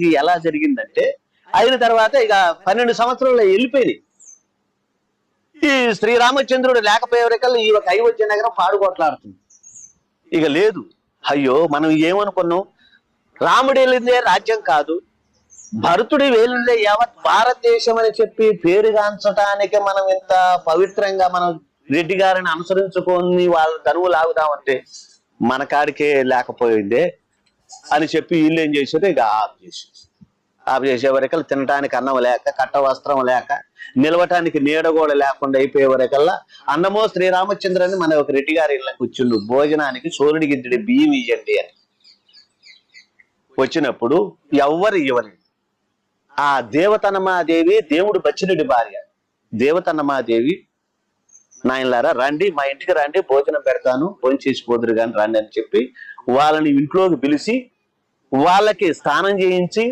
ఇది ఎలా జరిగిందంటే అయిన తర్వాత ఇక పన్నెండు సంవత్సరాలు వెళ్ళిపోయింది. ఈ శ్రీరామచంద్రుడు లేకపోయేవరికల్లా ఈ ఒక అయి నగరం పాడుకోట్లాడుతుంది ఇక లేదు. అయ్యో మనం ఏమనుకున్నాం? రాముడు వెళ్ళిందే రాజ్యం కాదు. భరతుడి వేలుండే యావత్ భారతదేశం అని చెప్పి పేరుగాంచటానికి మనం ఇంత పవిత్రంగా మనం రెడ్డి గారిని అనుసరించుకొని వాళ్ళ ధనువు లాగుదామంటే మన కాడికే లేకపోయిందే. అని చెప్పి వీళ్ళు ఏం చేశారు? ఇక ఆఫ్ చేసేసి ఆఫ్ చేసే వరకల్లా తినటానికి అన్నం లేక కట్ట వస్త్రం లేక నిలవటానికి నీడ కూడా లేకుండా అయిపోయే వరకల్లా అన్నమో శ్రీరామచంద్రని మన ఒక రెడ్డి గారి ఇళ్ళ కూర్చుండు. భోజనానికి సూర్యుడి గిద్దడి బియ్యం ఇయ్యండి అని. వచ్చినప్పుడు ఎవ్వరు ఇవ్వలేదు. ఆ దేవతనమాదేవి దేవుడు బచ్చినుడి భార్య. దేవతనమాదేవి నాయనలారా రండి మా ఇంటికి రండి భోజనం పెడతాను భోజనం చేసిపోదురు కానీ రండి అని చెప్పి వాళ్ళని ఇంట్లోకి పిలిచి వాళ్ళకి స్నానం చేయించి